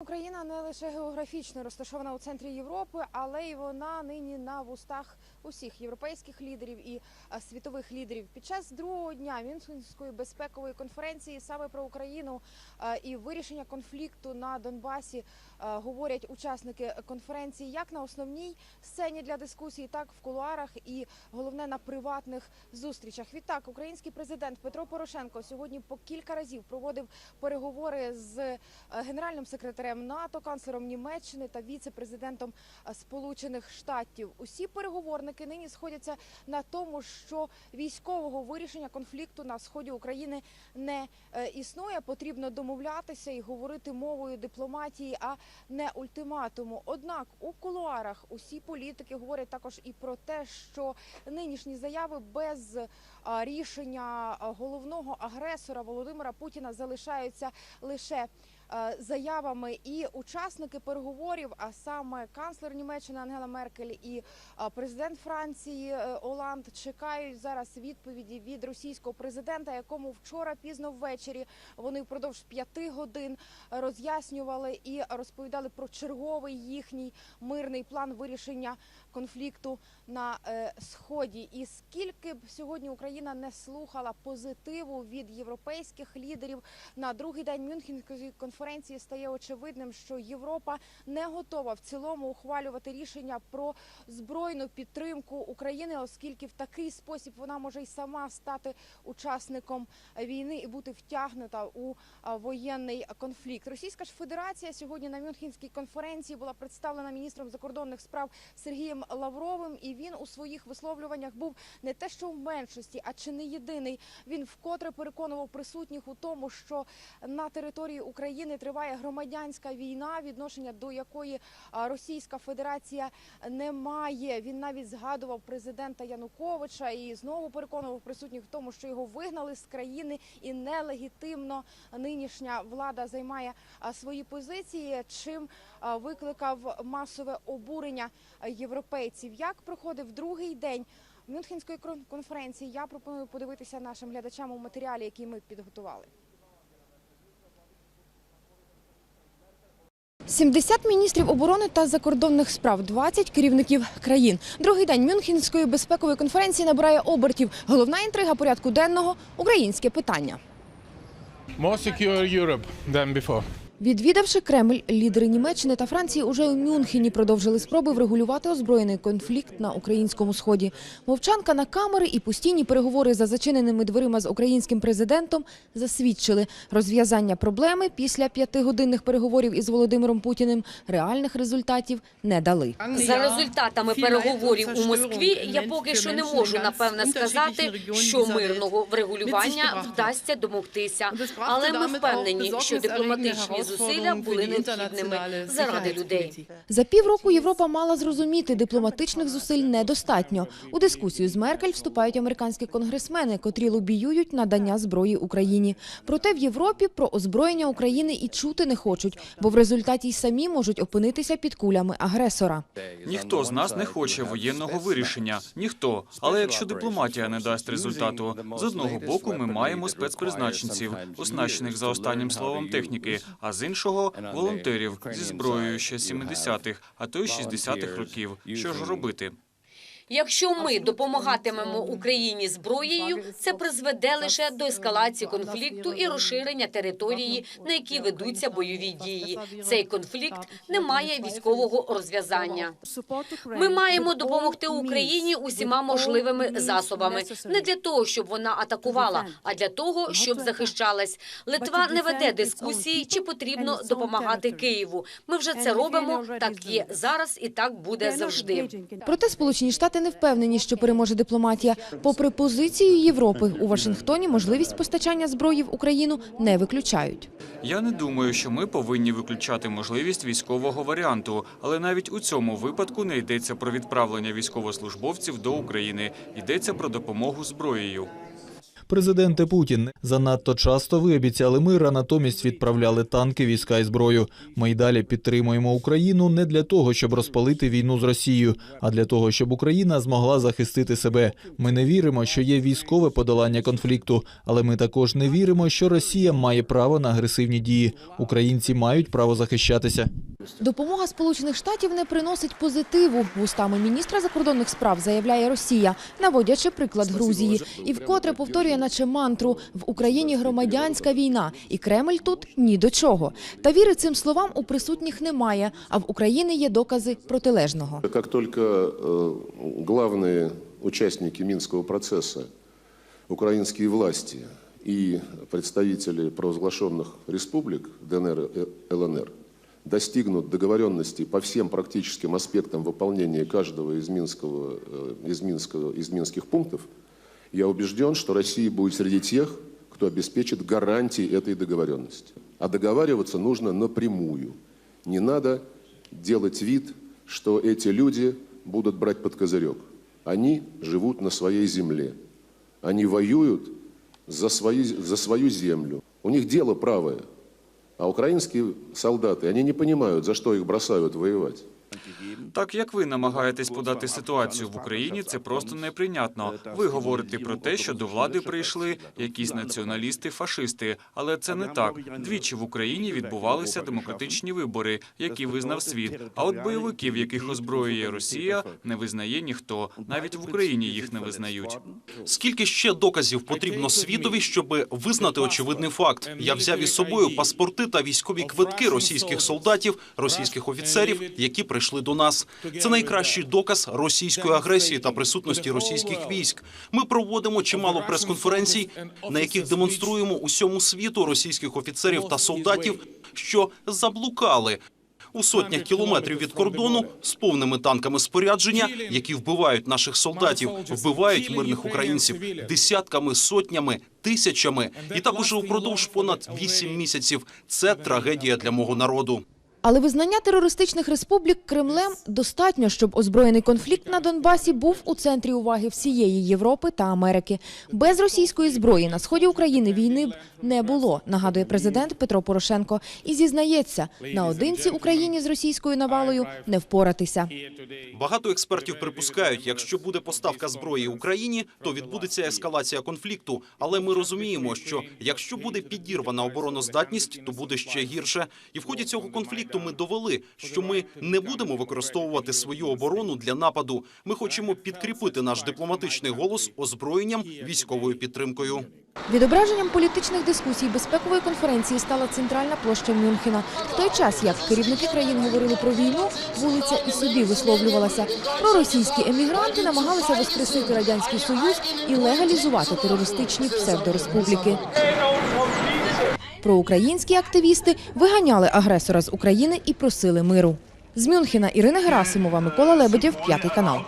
Україна не лише географічно розташована у центрі Європи, але й вона нині на вустах усіх європейських лідерів і світових лідерів. Під час другого дня Мюнхенської безпекової конференції саме про Україну і вирішення конфлікту на Донбасі говорять учасники конференції як на основній сцені для дискусії, так в кулуарах і головне на приватних зустрічах. Відтак, український президент Петро Порошенко сьогодні по кілька разів проводив переговори з е, генеральним секретарем НАТО, канцлером Німеччини та віце-президентом е, Сполучених Штатів. Усі переговорники нині сходяться на тому, що військового вирішення конфлікту на сході України не е, існує. Потрібно домовлятися і говорити мовою дипломатії, а не ультиматуму. Однак у кулуарах усі політики говорять також і про те, що нинішні заяви без рішення головного агресора Володимира Путіна залишаються лише е, заявами і учасники переговорів, а саме канцлер Німеччини Ангела Меркель і президент Франції е, Оланд чекають зараз відповіді від російського президента, якому вчора пізно ввечері вони впродовж п'яти годин роз'яснювали і розповідали про черговий їхній мирний план вирішення конфлікту на е, сході. І скільки б сьогодні Україна не слухала позитиву від європейських лідерів на другий день Мюнхенської конференції, стає очевидним, що Європа не готова в цілому ухвалювати рішення про збройну підтримку України, оскільки в такий спосіб вона може й сама стати учасником війни і бути втягнута у воєнний конфлікт. Російська ж Федерація сьогодні на Мюнхенській конференції була представлена міністром закордонних справ Сергієм Лавровим, і він у своїх висловлюваннях був не те, що в меншості, а чи не єдиний. Він вкотре переконував присутніх у тому, що на території України триває громадянська війна, відношення до якої Російська Федерація не має. Він навіть згадував президента Януковича і знову переконував присутніх в тому, що його вигнали з країни і нелегітимно нинішня влада займає свої позиції, чим викликав масове обурення європейців. Як проходив другий день Мюнхенської конференції? Я пропоную подивитися нашим глядачам у матеріалі, який ми підготували. 70 міністрів оборони та закордонних справ, 20 керівників країн. Другий день Мюнхенської безпекової конференції набирає обертів. Головна інтрига порядку денного українське питання. More secure Europe than before. Відвідавши Кремль, лідери Німеччини та Франції уже у Мюнхені продовжили спроби врегулювати озброєний конфлікт на українському сході. Мовчанка на камери і постійні переговори за зачиненими дверима з українським президентом засвідчили розв'язання проблеми після п'ятигодинних переговорів із Володимиром Путіним реальних результатів не дали. За результатами переговорів у Москві я поки що не можу напевне сказати, що мирного врегулювання вдасться домогтися. Але ми впевнені, що дипломатичні зусилля були необхідними заради людей. За півроку Європа мала зрозуміти, дипломатичних зусиль недостатньо. У дискусію з Меркель вступають американські конгресмени, котрі лобіюють надання зброї Україні. Проте в Європі про озброєння України і чути не хочуть, бо в результаті й самі можуть опинитися під кулями агресора. Ніхто з нас не хоче воєнного вирішення. Ніхто. Але якщо дипломатія не дасть результату, з одного боку ми маємо спецпризначенців, оснащених за останнім словом техніки, а з іншого волонтерів зі зброєю ще 70-х, а то й 60-х років. Що ж робити? Якщо ми допомагатимемо Україні зброєю, це призведе лише до ескалації конфлікту і розширення території, на якій ведуться бойові дії. Цей конфлікт не має військового розв'язання. Ми маємо допомогти Україні усіма можливими засобами, не для того, щоб вона атакувала, а для того, щоб захищалась. Литва не веде дискусії, чи потрібно допомагати Києву. Ми вже це робимо. Так є зараз, і так буде завжди. Проте Сполучені Штати не впевнені, що переможе дипломатія. Попри позицію Європи у Вашингтоні, можливість постачання зброї в Україну не виключають. Я не думаю, що ми повинні виключати можливість військового варіанту, але навіть у цьому випадку не йдеться про відправлення військовослужбовців до України. Йдеться про допомогу зброєю. Президенте Путін, занадто часто ви обіцяли мир, а натомість відправляли танки, війська і зброю. Ми й далі підтримуємо Україну не для того, щоб розпалити війну з Росією, а для того, щоб Україна змогла захистити себе. Ми не віримо, що є військове подолання конфлікту, але ми також не віримо, що Росія має право на агресивні дії. Українці мають право захищатися. Допомога Сполучених Штатів не приносить позитиву. Вустами міністра закордонних справ заявляє Росія, наводячи приклад Грузії. І вкотре повторює, наче мантру в Україні громадянська війна, і Кремль тут ні до чого. Та віри цим словам у присутніх немає. А в Україні є докази протилежного. Как только э, главные участники Минского процесса, украинские власти и представители провозглашенных республик ДНР и ЛНР Достигнут договоренности по всем практическим аспектам выполнения каждого из, Минского, э, из, Минского, из минских пунктов, я убежден, что Россия будет среди тех, кто обеспечит гарантии этой договоренности. А договариваться нужно напрямую. Не надо делать вид, что эти люди будут брать под козырек. Они живут на своей земле. Они воюют за, свои, за свою землю. У них дело правое. А украинские солдаты, они не понимают, за что их бросают воевать. Так як ви намагаєтесь подати ситуацію в Україні, це просто неприйнятно. Ви говорите про те, що до влади прийшли якісь націоналісти, фашисти, але це не так. Двічі в Україні відбувалися демократичні вибори, які визнав світ. А от бойовиків, яких озброює Росія, не визнає ніхто. Навіть в Україні їх не визнають. Скільки ще доказів потрібно світові, щоб визнати очевидний факт? Я взяв із собою паспорти та військові квитки російських солдатів, російських офіцерів, які прийшли до нас. Це найкращий доказ російської агресії та присутності російських військ. Ми проводимо чимало прес-конференцій, на яких демонструємо усьому світу російських офіцерів та солдатів, що заблукали. У сотнях кілометрів від кордону з повними танками спорядження, які вбивають наших солдатів, вбивають мирних українців десятками, сотнями, тисячами, і так уже упродовж понад вісім місяців. Це трагедія для мого народу. Але визнання терористичних республік Кремлем достатньо, щоб озброєний конфлікт на Донбасі був у центрі уваги всієї Європи та Америки. Без російської зброї на сході України війни б не було, нагадує президент Петро Порошенко. І зізнається, наодинці Україні з російською навалою не впоратися. Багато експертів припускають, якщо буде поставка зброї Україні, то відбудеться ескалація конфлікту. Але ми розуміємо, що якщо буде підірвана обороноздатність, то буде ще гірше. І в ході цього конфлікту ми довели, що ми не будемо використовувати свою оборону для нападу. Ми хочемо підкріпити наш дипломатичний голос озброєнням, військовою підтримкою. Відображенням політичних дискусій безпекової конференції стала центральна площа Мюнхена. В той час, як керівники країн говорили про війну, вулиця і собі висловлювалася. Проросійські емігранти намагалися воскресити радянський союз і легалізувати терористичні псевдореспубліки. Проукраїнські активісти виганяли агресора з України і просили миру. З Мюнхена Ірина Герасимова, Микола Лебедєв, п'ятий канал.